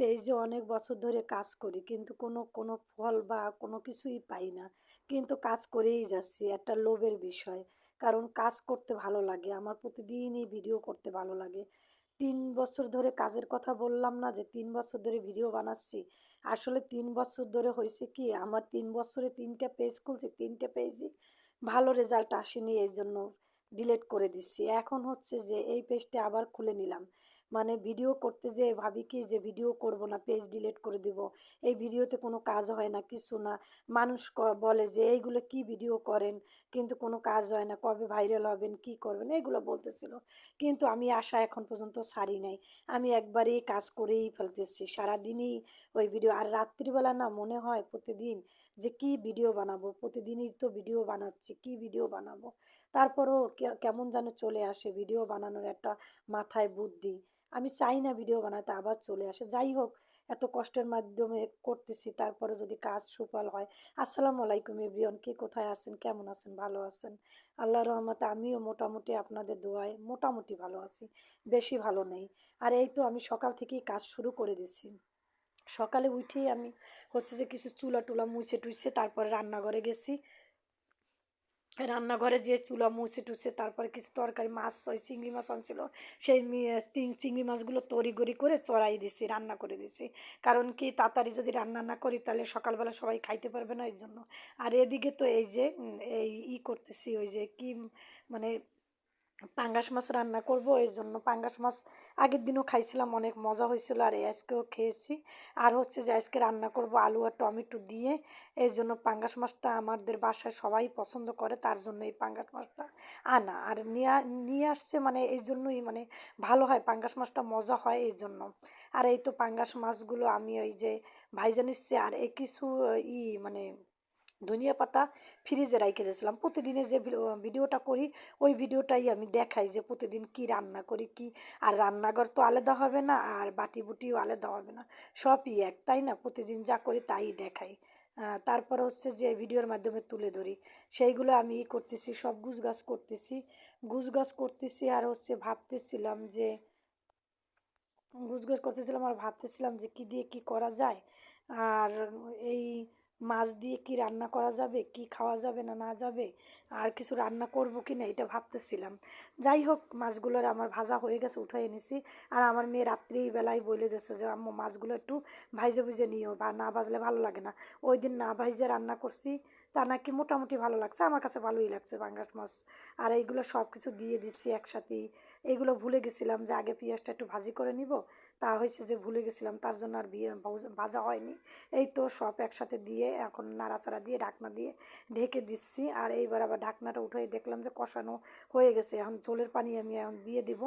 পেজে অনেক বছর ধরে কাজ করি, কিন্তু কোনো কোনো ফল বা কোনো কিছুই পাই না। কিন্তু কাজ করেই যাচ্ছি, একটা লোভের বিষয়। কারণ কাজ করতে ভালো লাগে, আমার প্রতিদিনই ভিডিও করতে ভালো লাগে। তিন বছর ধরে কাজের কথা বললাম না যে তিন বছর ধরে ভিডিও বানাচ্ছি। আসলে তিন বছর ধরে হয়েছে কি, আমার তিন বছরে তিনটা পেজ খুলছি, তিনটে পেজই ভালো রেজাল্ট আসেনি এই জন্য ডিলিট করে দিচ্ছি। এখন হচ্ছে যে এই পেজটা আবার খুলে নিলাম। মানে ভিডিও করতে যেয়ে ভাবি কি যে ভিডিও করব না পেজ ডিলিট করে দিব। এই ভিডিওতে কোনো কাজ হয় না, কিছু না। মানুষ বলে যে এইগুলো কি ভিডিও করেন, কিন্তু কোনো কাজ হয় না। কবে ভাইরাল হবেন, কি করবেন, এইগুলো বলতেছিল। কিন্তু আমি আশা এখন পর্যন্ত সারি নাই। আমি একবারেই কাজ করেই ফেলতেছি। সারাদিনই ওই ভিডিও আর রাত্রিবেলা না মনে হয় প্রতিদিন যে কি ভিডিও বানাবো, প্রতিদিনই তো ভিডিও বানাচ্ছি, কি ভিডিও বানাবো? তারপরও কেমন যেন চলে আসে ভিডিও বানানোর একটা মাথায় বুদ্ধি। আমি চাই না ভিডিও বানাতে, আবার চলে আসে। যাই হোক, এত কষ্টের মাধ্যমে করতেছি, তারপরে যদি কাজ সুফল হয়। আসসালামু আলাইকুম এভরিওয়ান, কে কোথায় আছেন? কেমন আছেন? ভালো আছেন? আল্লাহ রহমতে আমিও মোটামুটি আপনাদের দোয়ায় মোটামুটি ভালো আছি, বেশি ভালো নেই। আর এই তো আমি সকাল থেকেই কাজ শুরু করে দিছি। সকালে উঠেই আমি হচ্ছে যে কিছু চুলা টুলা মুছে টুছে তারপরে রান্নাঘরে গেছি। রান্নাঘরে যে চুলা মুছে টুছে তারপরে কিছু তরকারি, মাছ, ওই চিংড়ি মাছ আনছিল, সেই চিংড়ি মাছগুলো তরি গড়ি করে চড়াই দিছি, রান্না করে দিছি। কারণ কি তাড়াতাড়ি যদি রান্না না করি তাহলে সকালবেলা সবাই খাইতে পারবে না এই জন্য আর এদিকে তো এই যে এই ই করতেছি, ওই যে কি মানে পাঙ্গাস মাছ রান্না করব এই জন্য পাঙ্গাস মাছ আগের দিনও খাইছিলাম, অনেক মজা হয়েছিল আর এই আজকেও খেয়েছি। আর হচ্ছে যে আজকে রান্না করব আলু আর টমেটো দিয়ে। এই জন্য পাঙ্গাস মাছটা আমাদের বাসায় সবাই পছন্দ করে, তার জন্য এই পাঙ্গাস মাছটা আনা। আর নিয়ে নিয়ে আসছে মানে এই জন্যই মানে ভালো হয়, পাঙ্গাস মাছটা মজা হয় এই জন্য। আর এই তো পাঙ্গাস মাছগুলো আমি ওই যে ভাইজা নিচ্ছি, আর এই কিছু ই মানে ধনিয়া পাতা ফ্রিজে রেখে দিয়েছিলাম। প্রতিদিনে যে ভিডিও- ভিডিওটা করি, ওই ভিডিওটাই আমি দেখাই যে প্রতিদিন কি রান্না করি, কি, আর রান্নাঘর তো আলাদা হবে না, আর বাটি বুটিও আলাদা হবে না, সবই এক, তাই না? প্রতিদিন যা করি তাই দেখাই। তারপরে হচ্ছে যে ভিডিওর মাধ্যমে তুলে ধরি। সেইগুলো আমি ই করতেছি, সব গুছগাছ করতেছি গুছগাছ করতেছি আর হচ্ছে ভাবতেছিলাম যে গুছগাছ করতেছিলাম আর ভাবতেছিলাম যে কি দিয়ে কি করা যায়, আর এই মাছ দিয়ে কি রান্না করা যাবে, কি খাওয়া যাবে না না যাবে, আর কিছু রান্না করব কি না, এটা ভাবতেছিলাম। যাই হোক মাছগুলোর আমার ভাজা হয়ে গেছে উঠে এনেছি। আর আমার মেয়ে রাত্রি বেলায় বলে দিয়েছে যে, আম্মু, মাছগুলো একটু ভাইজে ভুজে নিও বা না ভাজলে ভালো লাগে না। ওই দিন না ভাইজে রান্না করছি তা নাকি মোটামুটি ভালো লাগছে। আমার কাছে ভালোই লাগছে পাঙ্গাস মাছ। আর এইগুলো সব কিছু দিয়ে দিচ্ছি একসাথেই। এইগুলো ভুলে গেছিলাম যে আগে পেঁয়াজটা একটু ভাজি করে নিব। তা হয়েছে যে ভুলে গেছিলাম, তার জন্য আর বিয়ে ভাজা হয়নি। এই তো সব একসাথে দিয়ে এখন নাড়াচাড়া দিয়ে, ঢাকনা দিয়ে ঢেকে দিচ্ছি। আর এইবার আবার ঢাকনাটা উঠে দেখলাম যে কষানো হয়ে গেছে। এখন ঝোলের পানি আমি এখন দিয়ে দিব।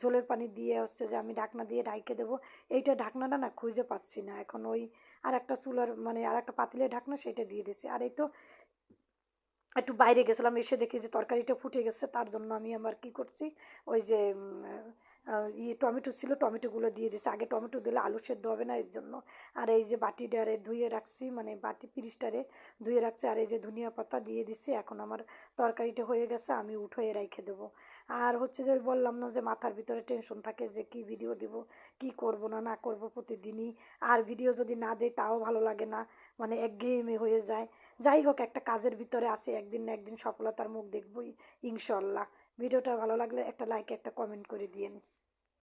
ঝোলের পানি দিয়ে হচ্ছে যে আমি ঢাকনা দিয়ে ঢাইকে দেবো। এইটা ঢাকনাটা না খুঁজে পাচ্ছি না। এখন ওই আর একটা চুলার মানে আর একটা পাতিলে ঢাকনা সেটা দিয়ে দিছি আর এই তো একটু বাইরে গেছিলাম, এসে দেখি যে তরকারিটা ফুটে গেছে, তার জন্য আমি আমার কি করছি? ওই যে উম, আহ, ই টমেটো ছিল টমেটোগুলো দিয়ে দিছি আগে টমেটো দিলে আলু সেদ্ধ হবে না এর জন্য। আর এই যে বাটিটারে ধুয়ে রাখছি মানে বাটি পিরিসটারে ধুয়ে রাখছি আর এই যে ধনিয়া পাতা দিয়ে দিছি এখন আমার তরকারিটা হয়ে গেছে আমি উঠোয়ে রেখে দেবো। আর হচ্ছে যে বললাম না যে মাথার ভিতরে টেনশন থাকে যে কি ভিডিও দিব কি করব না না করব প্রতিদিনই। আর ভিডিও যদি না দেয় তাও ভালো লাগে না মানে একঘেয়েমি হয়ে যায়। যাই হোক একটা কাজের ভিতরে আসে একদিন না একদিন সফলতার মুখ দেখবই ইনশাল্লাহ। ভিডিওটা ভালো লাগলে একটা লাইক একটা কমেন্ট করে দিয়েন।